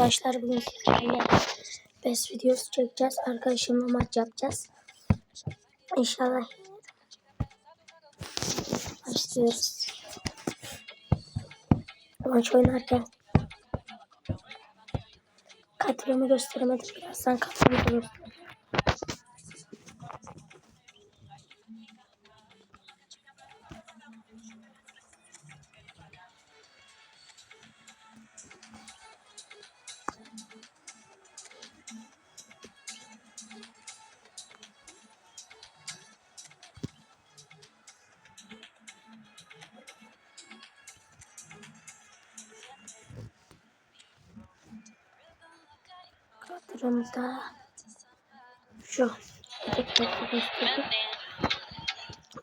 Arkadaşlar bugün sizlerle best videosu çekeceğiz. Arkadaşımla maç yapacağız. İnşallah başlıyoruz. Maç oynarken kadromu gösteremedim. Birazdan kadromu göstereyim.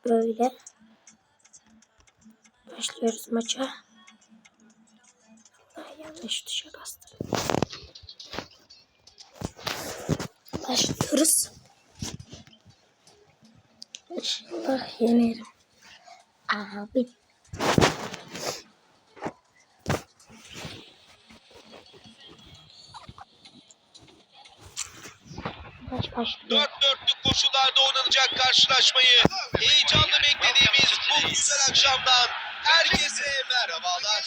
Böyle başlıyoruz maça. Ay, yanlış tuşa bastım. Başlıyoruz. İnşallah yenerim. Abi. Başlıyor. Dört oynanacak karşılaşmayı heyecanla beklediğimiz bu güzel akşamdan herkese merhabalar.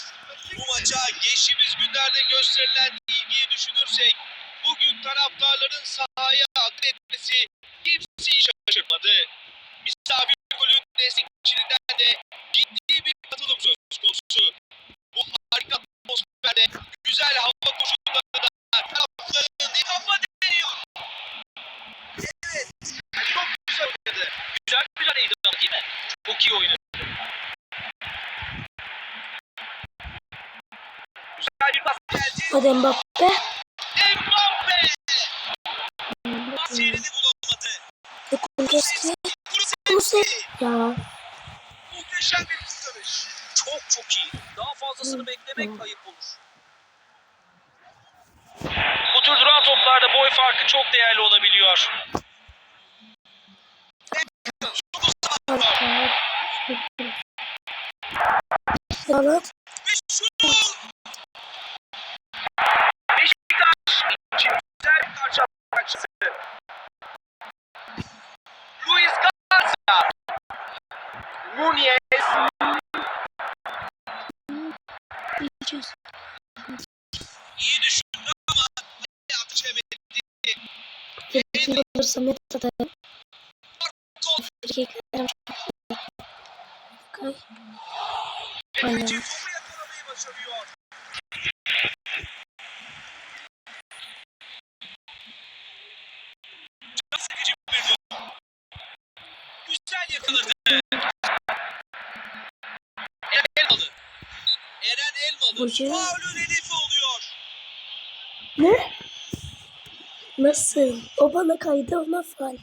Bu maça geçtiğimiz günlerde gösterilen ilgiyi düşünürsek bugün taraftarların sahaya akın etmesi kimseyi şaşırtmadı. Misafir kulübün destekçilerinden de ciddi bir katılım söz konusu. Bu harika atmosferde güzel hava koşullarında taraftarların kafa deniyor. Çok güzel oynadı. Güzel bir mücadeleydi ama değil mi? Çok iyi oynadı. Güzel bir pas geldi. Hadi Mbappe. Mbappe! Bulamadı. Kuleski. Kulusevski! Ya. Muhteşem bir kurtarış. Çok çok iyi. Daha fazlasını beklemek ayıp olur. Bu tür duran toplarda boy farkı çok değerli olabiliyor. Salat. Ve şut! Beşiktaş için güzel bir karşı parçası. Luis Garcia. Nunez. Yiyeceğiz. İyi düşündü ama yetişemedi. Gerisini alırsam ne satarım. Gol. Erkeklerim çok iyi. Kay. Kaleci topu yakalamayı başarıyor. Can sıkıcı bir top. Güzel yakaladı. Eren Elmalı. Eren Elmalı. Hoca. Faulün hedefi oluyor. Ne? Nasıl? O bana kaydı ona faal.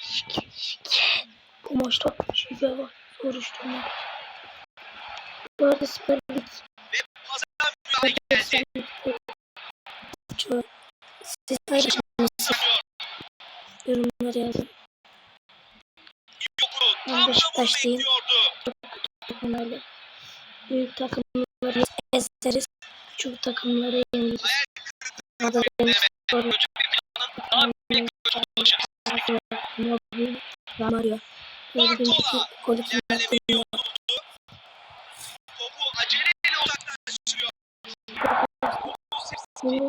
Şike şike. Bu maçta şike var. Soruşturma. Bu arada Süper Lig. Çok. Siz paylaşmışsınız. Yorumlara yazın. Ben Beşiktaşlıyım. bekliyordu. Takımlarla. Büyük takımları ezeriz. Küçük takımları Kötü bir planın daha büyük bir çalışır. Mobil Mario. Kim attı? İlerlemeyi unuttu. Topu aceleyle. Sinir.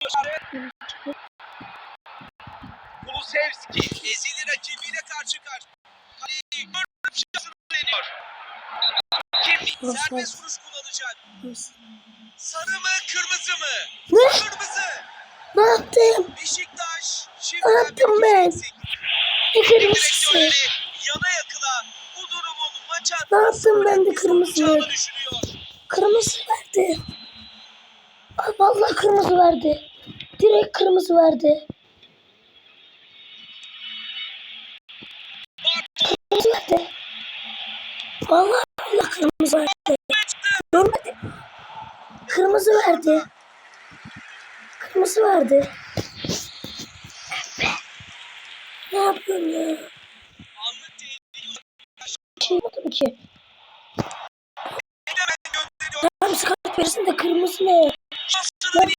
Geçmiyor. Kulusevski ezili rakibiyle karşı karşıya. Kaleyi görüp şansını deniyor. Kimi serbest vuruş kullanacak. Sarı mı kırmızı mı? Kırmızı. Ne yaptım? Beşiktaş şimdi Ne yaptım ben? Ne kırmızısı? Yana yakıla bu durumun maça Ne yaptım ben de kırmızı? Kırmızı verdi. Ay vallahi kırmızı verdi. Direkt kırmızı verdi. Kırmızı verdi. Vallahi kırmızı verdi. Görmedi. Kırmızı verdi. Kırmızı verdi. Ne yapıyorsun ya? Şey yapmadım ki. hemen gönderiyor. Tamam kart verirsin de kırmızı ne? Bir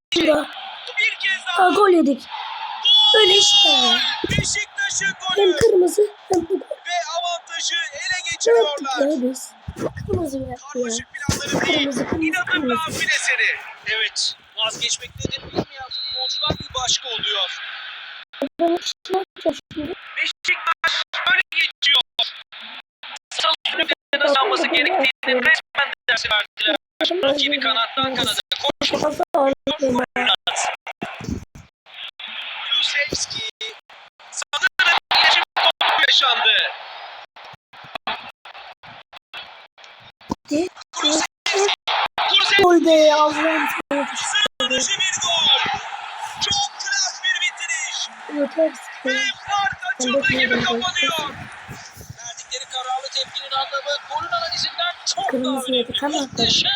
kez daha. Aa, gol yedik. Öyle işte ya. Beşiktaş'ın Hem golü kırmızı hem bu gol. ve avantajı ele Ne yaptık geçiriyorlar. ya biz? Kırmızı yaptı ya. Karmaşık planları değil. Kırmızı, kırmızı, İnanılmaz kırmızı. bir eseri. Evet. Vazgeçmek nedir bilmeyen futbolcular bir başka oluyor. Ben ne yapacağız şimdi? Beşiktaş öyle geçiyor. Salı günü nasıl alması gerektiğini resmen dersi verdiler. Rakibi kanattan kanada. Fazla ağırlıklıyım ya. Kulusevski. Sanırım iletişim topu yaşandı. Kulusevski. Kulusevski. Gol be Allah'ım bir gol. Çok klas bir bitiriş. yeter Ve fark açıldı gibi kapanıyor. Verdikleri kararlı tepkinin anlamı golün analizinden çok daha önemli. Muhteşem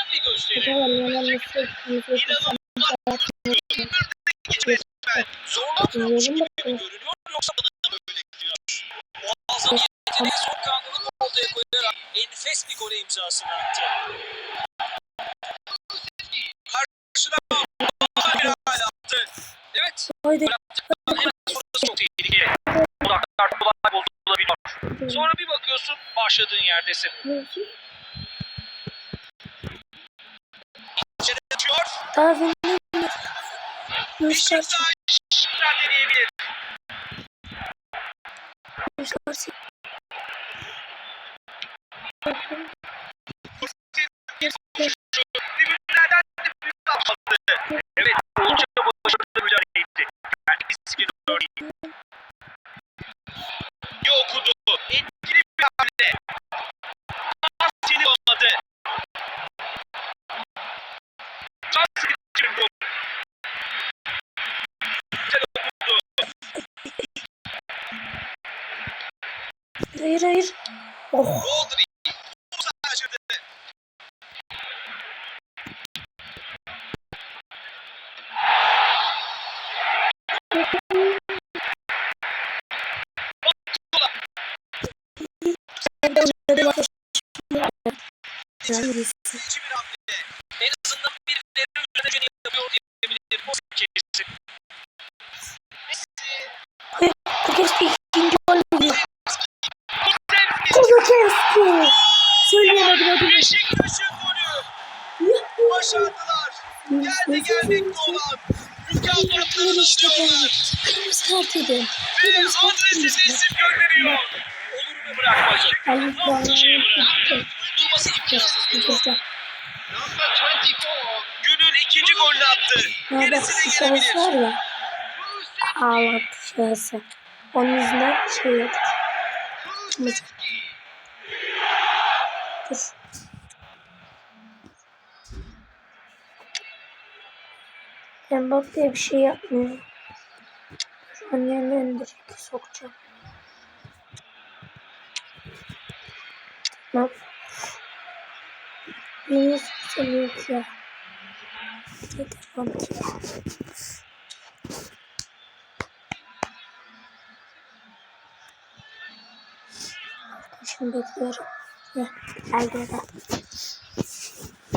Muazzam yeteneği soğukkanlılık ortaya koyarak enfes bir gole imzasını attı. Karşıda bir hal attı. Evet, Haydi. hemen sonrası çok tehlikeli. Odaklar kolay bozulabiliyor. Sonra bir bakıyorsun başladığın yerdesin. İçeri Daha fena Göster. Beşiktaş tekrar deneyebilir. Göster. Tribünlerden de büyük atmadı. Evet, oldukça başarılı mücadele etti. Yani riskin örneği. İyi okudu. Etkili bir hamle. Asili olmadı. Can sıkıcı bir gol. Güzel okudu. Hayır hayır. Oh. Rodri. Musa şaşırdı. Hayır. İkinci bir hamle. En azından birilerinin üzerine yapıyor diyebilirim. O kesin. Keşke ikinci gol. Kuzu kesti. Söyleyemedim hadi. Beşiktaş'ın golü. Başardılar. Geldi gelmekte olan. Mükafatlarını işte alıyorlar. Kırmızı kart yedim. Ve adresi yedim. Şahıs var ya. Ağlattı şahısı. Onun yüzünden şey yedik. Kırmızı. Dur. Mbappe bir şey yapmıyor. Şu an yönlendirecek sokacağım. Bak. Yeni seviyor ya. Telefon. Şimdi bekliyorum. Ya, geldi o da.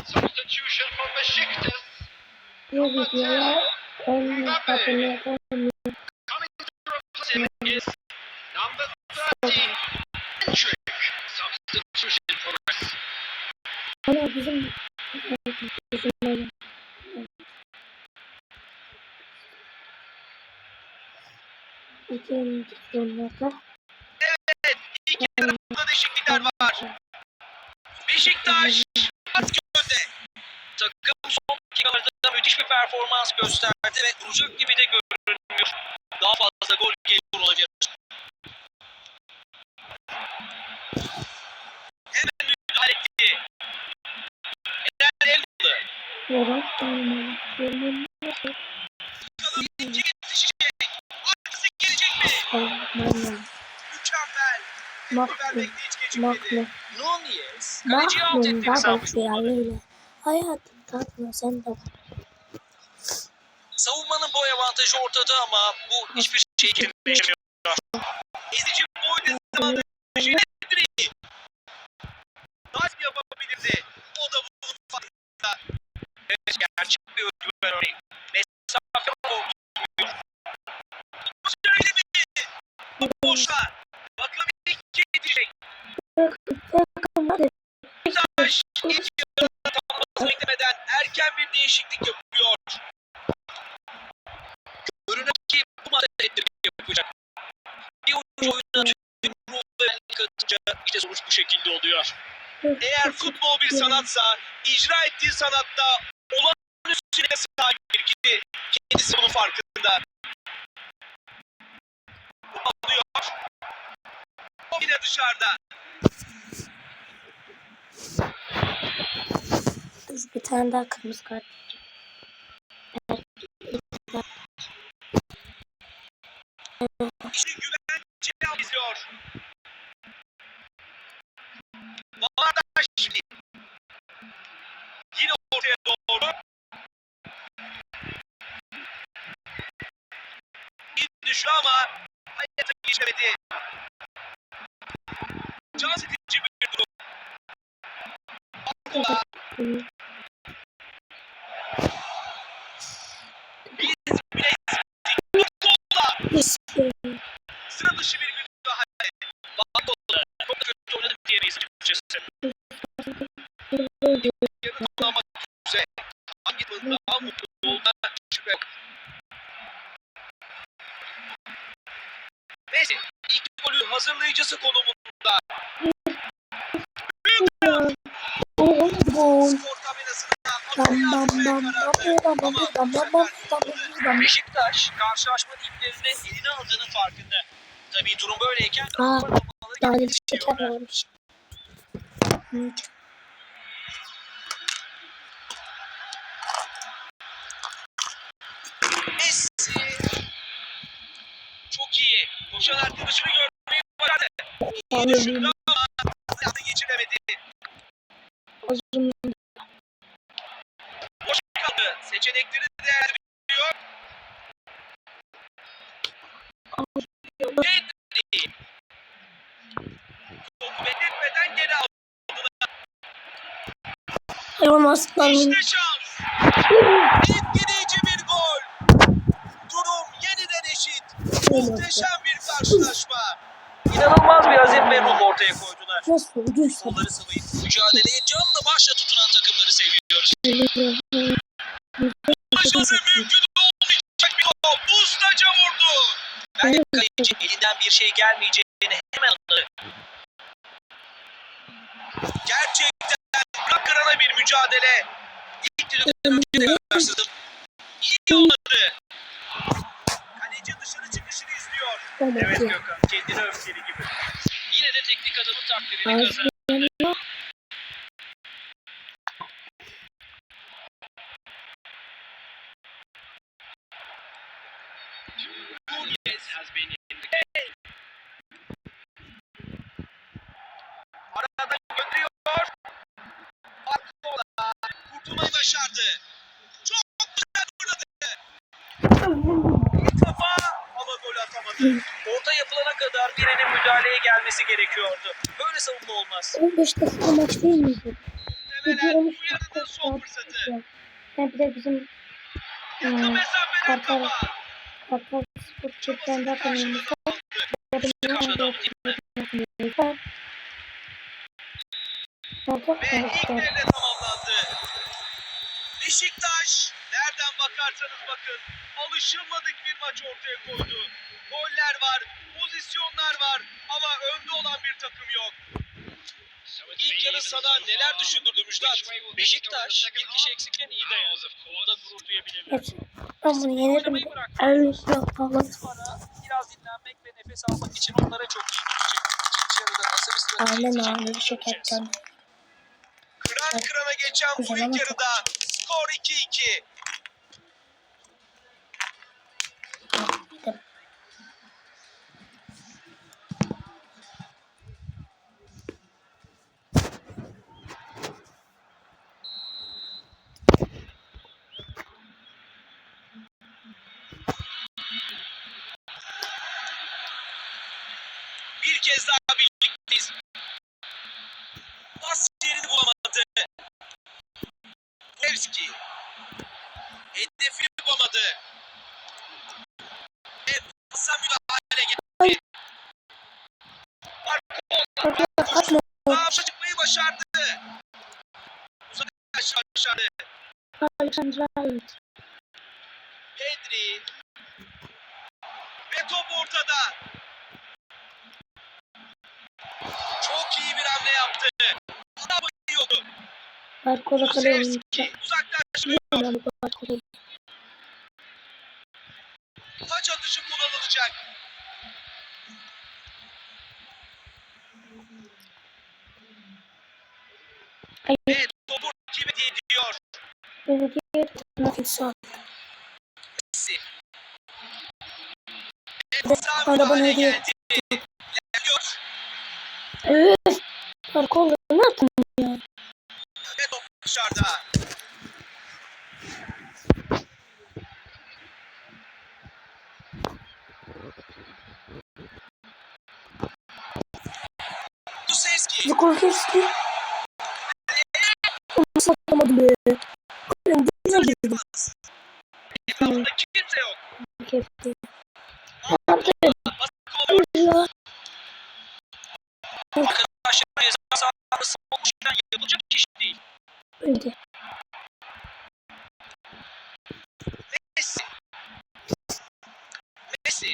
Substitution for Besiktas. Bu videoya 10 bin abone İkinci sonlarda Evet, iki tarafta değişiklikler var. Beşiktaş önde. Takım son dakikalarda müthiş bir performans gösterdi ve duracak gibi de görünmüyor. Daha fazla gol geliyor olabilir. Hemen müdahale etti. Eren Elmalı. Yoran olmalı. Mahmut ettiğini da sanmış. başlayalıyla. Hayatım tatma sen de. Savunmanın boy avantajı ortada ama bu hiçbir şey değişmiyor. Ezici boy dezavantajı nedir? Nasıl yapabilirdi? O da bunun farkında. Evet, gerçek Küçük bir özgüven örneği. Mesafe olmuyor. Öyle mi? Boşlar. Bakalım ilk kim gidecek. Bakın hadi. Beşiktaş ilk yarının tamamlamasını beklemeden erken bir değişiklik yapıyor. Görünen ki bu maçta ettirmek yapacak. Bir oyuncu oyuna tüm ruh ve benlik katınca işte sonuç bu şekilde oluyor. Eğer futbol bir sanatsa icra ettiği sanatta olağanüstü sahiptir ki kendisi bunun farkında. Alıyor. Yine dışarıda. Dur bir tane daha kırmızı kart. İşte güvence izliyor. Bağdaş şimdi. Yine ortaya doğru. Bir düşü ama hayata geçemedi. Bam bam. Beşiktaş karşılaşma iplerini eline aldığının farkında. Tabii durum böyleyken Aa, Daha gerekiyor. şeker varmış. Evet. Messi çok iyi. Koşan arkadaşını görmeyi düşündü ama hayata geçiremedi. Uzun Boş kaldı. Seçenekleri değerlendiriyor. Pedri. Topu bekletmeden geri aldı. hayvan aslanım. İşte şans. Etkileyici bir gol. Durum yeniden eşit. Muhteşem bir karşılaşma. İnanılmaz bir azim ve ruh ortaya koydular. Nasıl ucuysa. Onları sıvayıp mücadeleye canla başla tutunan takımları seviyoruz. Başarı mümkün olmayacak bir top. Ustaca vurdu. Belki kayıcı elinden bir şey gelmeyeceğini hemen anladı. Gerçekten bırak kırana bir mücadele. İlk de yansıdım. İyi yolladı. Kaleci dışarı çıkışını izliyor. Evet Gökhan, kendini öfkeli gibi. Yine de teknik adamın takdirini kazandı. Nunez has been in the game. Arada gönderiyor. Barcola kurtulmayı başardı. Çok güzel fırladı. İlk defa ama gol atamadı. Orta yapılana kadar birinin müdahaleye gelmesi gerekiyordu. Böyle savunma olmaz. 15 dakika maç değil miydi? Muhtemelen bu 13 yarının dakika son fırsatı. Yani bir de bizim Yakın Hmm, mesafeden Kartal. kafa. Kartal Spor kanalımızda Ve ilk devre tamamlandı. Beşiktaş nereden bakarsanız bakın alışılmadık bir maç ortaya koydu. Goller var, pozisyonlar var ama önde olan bir takım yok. İlk yarı sana neler düşündürdü Müjdat? Beşiktaş bir kişi eksikken iyi dayandı. Bunda gurur duyabilirler. Evet. Ben bunu yenerim. Öyle yapalım. Sonra biraz dinlenmek ve nefes almak için onlara çok iyi gelecek. İkinci yarıda nasıl bir strateji Aynen abi. Kıran kırana geçen bu ilk yarıda skor 2-2. Bir kez daha birlikteyiz. Pas yerini bulamadı. Levski. Hedefi bulamadı. Ve pasa müdahale geldi. Arkaya atma. Bağışa çıkmayı başardı. Uzaklaştı başardı. Pedri. Ve top ortada. Kale oynayacak. Kulusevski uzaklaştırıyor. Bilmiyorum bu Barkola. Taç atışı kullanılacak. Hayır. Ve topu rakibe ediyor. Belediye nasıl sağ. Arabanı hediye geldi. İlerliyor. Öf. Barkola ne yaptın ya? Ve top dışarıda. Kulusevski. Zukulkevski. Nasıl atamadım be? Kalem dibine girdi. Etrafında Kepti. Ne yaptı? Baskı oluyor. Ya. Arkadaşlar ceza sahasında savunmuşken yapılacak iş değil. Öldü. Messi. Messi.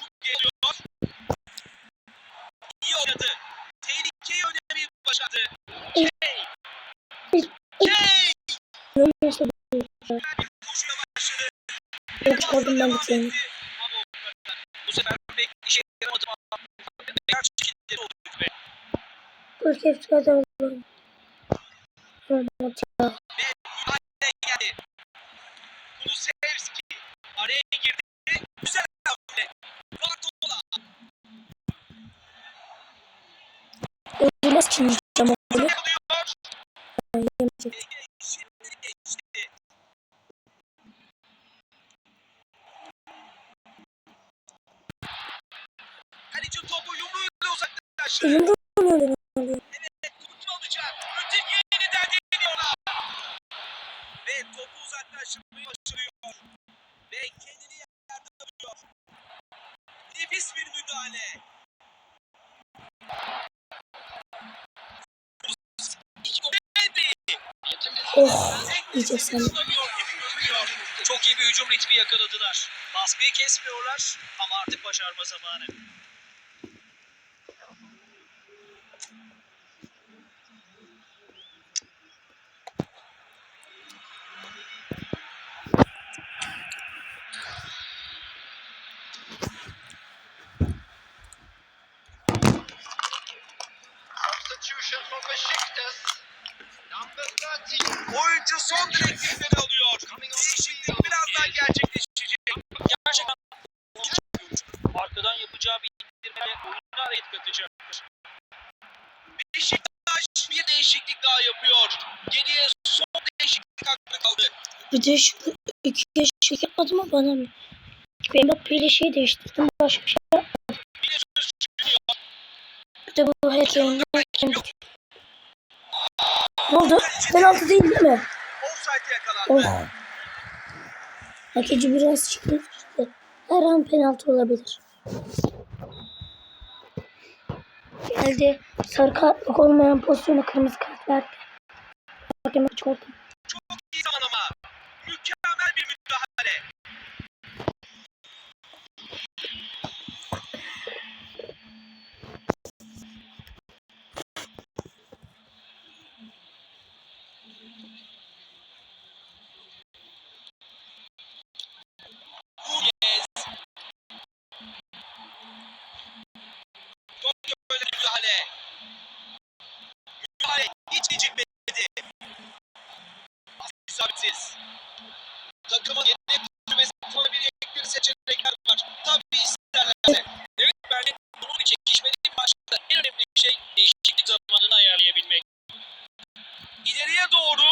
Şut geliyor. İyi oynadı. Tehlikeyi önlemeyi başardı. Kane. Kane. Neyse Bir koşuya başladı. Ama o- Bu sefer pek işe yaramadı ama beyaz çizgileri oldu ve Zukulkevski kazandı. Olmadı ya. müdahale geldi. Kulusevski araya girdi. Güzel hamle. Bartola. Öldürmez ki yiyeceğim o golü. Alıyor. Yemeyecek. Şimdi geçti. Kaleci topu yumruğuyla uzaklaştı. Elimde oynuyor. Evet, kurtulacak. Öteki yeniden deniyorlar. Ve topu uzaklaştırmayı başarıyor. Ve kendini yerde buluyor. Nefis bir müdahale. Oh. Yiyecek seni. Çok iyi bir hücum ritmi yakaladılar. Baskıyı kesmiyorlar ama artık başarma zamanı. Oyuncu son direktifleri alıyor. Değişiklik birazdan gerçekleşecek. Gerçekten arkadan yapacağı bir indirme oyuna hareket katacaktır. Beşiktaş bir değişiklik daha yapıyor. Geriye son değişiklik hakkı kaldı. Bir de şu iki değişiklik yapmadım ama bana mı? Ben Mbappe'yle şey değiştirdim. Başka bir şey yapmadım. Bir de bu hakemin hakem. Ne oldu? Penaltı değil değil mi? Oh. Hakeci biraz çıktı. Her an penaltı olabilir. Geldi. Sarı kartlık olmayan pozisyona kırmızı kart verdi. Hakeme çıkarttı. Çok iyi zaman ama. Mükemmel bir müdahale. Nunez. Çok böyle müdahale. Müdahale hiç gecikmedi. İsabetsiz. Takımın yedek kulübesi kullanabilir bir seçenekler var. Tabii isterlerse. Evet bence bunun bir çekişmeli bir maçta en önemli şey değişiklik zamanını ayarlayabilmek. İleriye doğru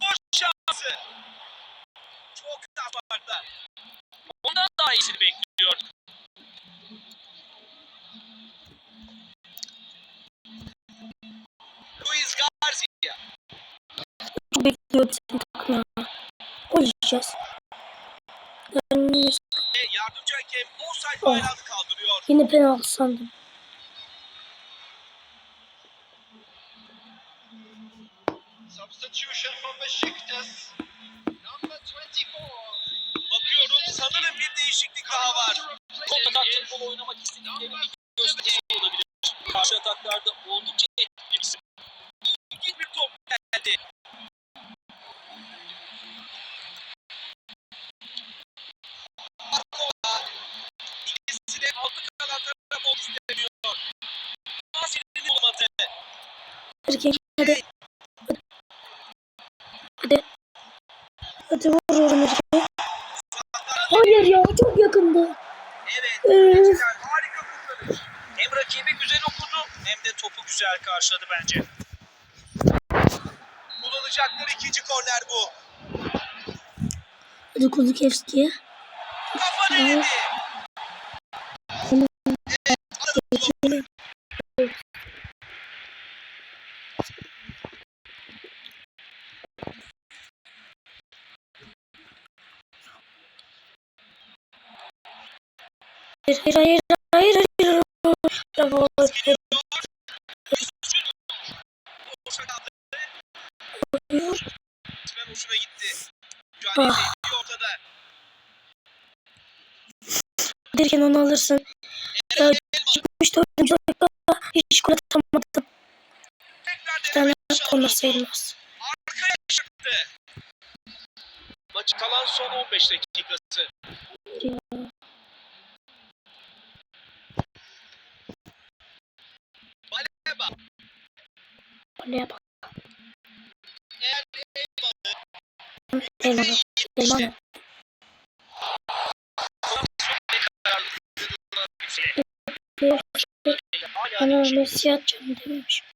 boş şansı. Çok daha farklı. Ondan daha iyisini bekliyor. Luis Garcia. bekliyor bizim takım ya. Gol yiyeceğiz. Ve yardımcı hakem offside Oh. bayrağını kaldırıyor. yine penaltı sandım. Substitution from Besiktas. Number 24. Bakıyorum sanırım bir var. Kontratak futbol oynamak istedikleri bir gösterisi olabilir. Karşı ataklarda oldukça etkili bir. İlginç bir top geldi. İkisi de altı kalan taraf olmak istemiyor. Nasir'in olmadı. Erkek hadi. Hadi. Hadi vuruyorum erkeğe. Hayır ya çok yakındı. Evet. Ee, Gerçekten harika kurtarış. Hem rakibi güzel okudu hem de topu güzel karşıladı bence. Kullanacakları ikinci korner bu. hadi Kulikevski'ye. Kafa denedi. Hayır hayır hayır hayır. Bravo. Boşa kaldı. Gitti. Mücadele Ah. ortada. Derken onu alırsın. Ya çıkmış dördüncü dakika hiç gol atamadım. Bir tane onlar. Arkaya çıktı. Maçı kalan son 15 dakikası. Ya. Baleba. Oraya bak. Eğer Elmanı. Elmanı. Messi atacağım dememişim.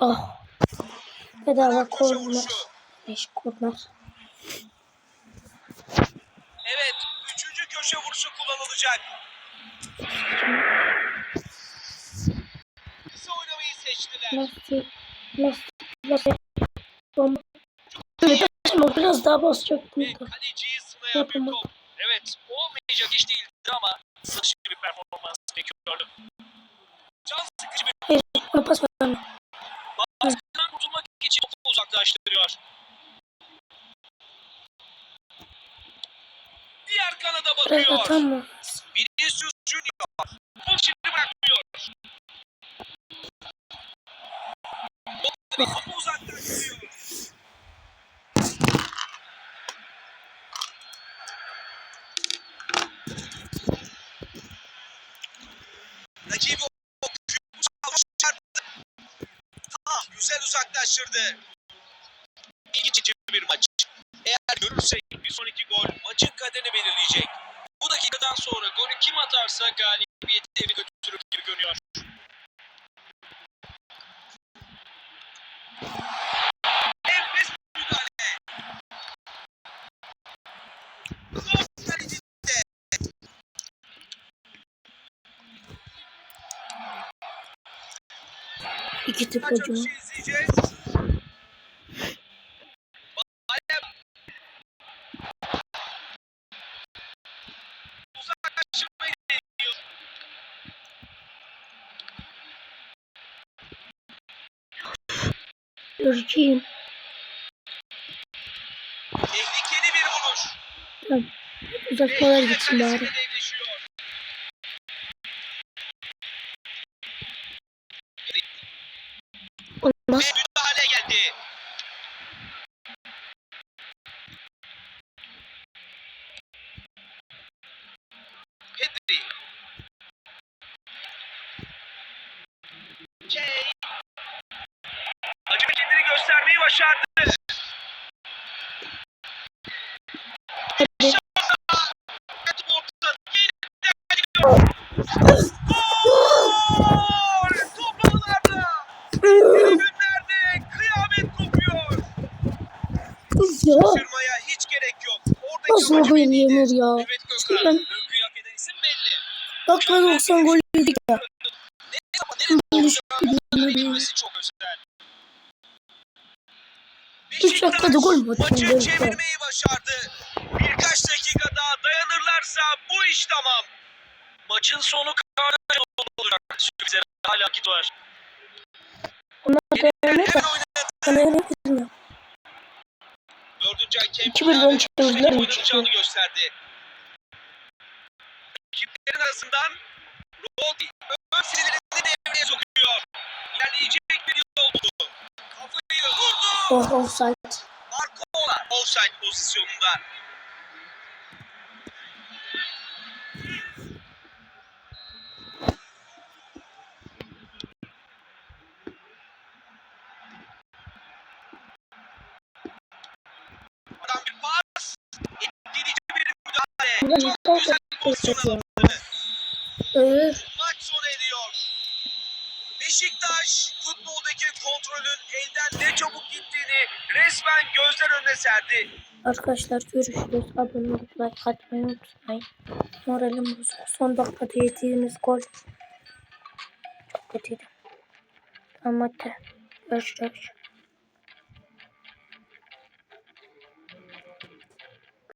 Oh. Bedava vuruşu. Beş korner. Evet, üçüncü köşe vuruşu kullanılacak. Kısa oynamayı seçtiler. Messi. Messi. Messi. Bomba. Biraz daha. Ve kaleciyi bir top. Evet olmayacak iş değildi ama saçı bir performans bekliyordu. Can sıkıcı bir Hayır, bana pas verme. Baskıdan kurtulmak için topu uzaklaştırıyor. diğer kanada Atamaz. Vinicius Junior. Bu şimdi bırakmıyor. Topu uzaklaştırıyor. Rakibi o başardı. Ah, güzel uzaklaştırdı. İlginç bir maç. Eğer görürsek bir sonraki gol maçın kaderini belirleyecek. Bu dakikadan sonra golü kim atarsa galibiyeti evi götürür gibi görünüyor. Enfes bir müdahale. Top kalecide. İki tık Kaç hocam. atışı izleyeceğiz? Balem. Uzaklaştırmayı deniyor. Göreceğim. Tehlikeli bir vuruş. Uzatmalar Ve gitsin bari. devleşiyor. Ve Olmaz. müdahale geldi. Pedri. Kane. Acaba kendini göstermeyi başardı. Hadi. Top ortada. Yeniden gidiyor. Gol! Top ağlarda. Tribünlerde kıyamet kopuyor. Ya. Şaşırmaya hiç gerek yok. Oradaki Nasıl amacı gol yenir ya? Evet İşte ben dakika 90 gol yedik ya. Üç dakikada gol mü atayım maçı çevirmeyi başardı. Birkaç dakika daha dayanırlarsa bu iş tamam. Maçın sonu yolu olacak. Sürprizlere hala vakit var. Onlar dayanır da Hemen Dördüncü hakem İki birden mi gösterdi. Rakiplerin arasından Rodri ön sinirlerini devreye sokuyor. İlerleyecek bir yol buldu. Kafayı vurdu. Oh offside. Barcola offside pozisyonunda. Adam bir pas. Etkileyici bir müdahale. Ulan Çok pozisyon de- aldı. Öf. Maç sona eriyor. Beşiktaş futboldaki kontrolün elden ne çabuk gittiğini resmen gözler önüne serdi. Arkadaşlar görüşürüz. Abone olup like atmayı unutmayın. Moralim bozuk. Son dakikada yediğimiz gol çok kötüydü. Ama görüşürüz.